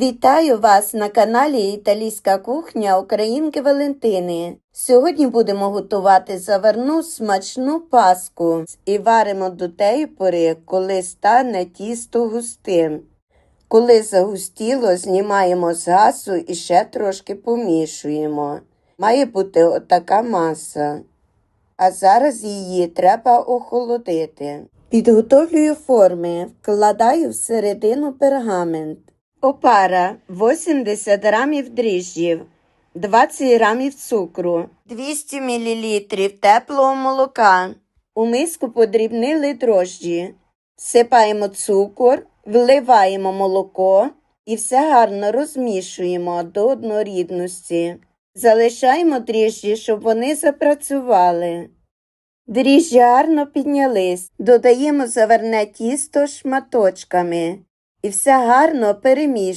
Вітаю вас на каналі Італійська кухня Українки Валентини. Сьогодні будемо готувати заварну смачну паску і варимо до тієї пори, коли стане тісто густим. Коли загустіло, знімаємо з газу і ще трошки помішуємо. Має бути отака маса. А зараз її треба охолодити. Підготовлюю форми, вкладаю всередину пергамент. Опара 80 грамів дріжджів, 20 грамів цукру, 200 мл теплого молока. У миску подрібнили дрожджі. Всипаємо цукор, вливаємо молоко і все гарно розмішуємо до однорідності. Залишаємо дріжджі, щоб вони запрацювали. Дріжджі гарно піднялись, додаємо заверне тісто шматочками і все гарно перемішуємо.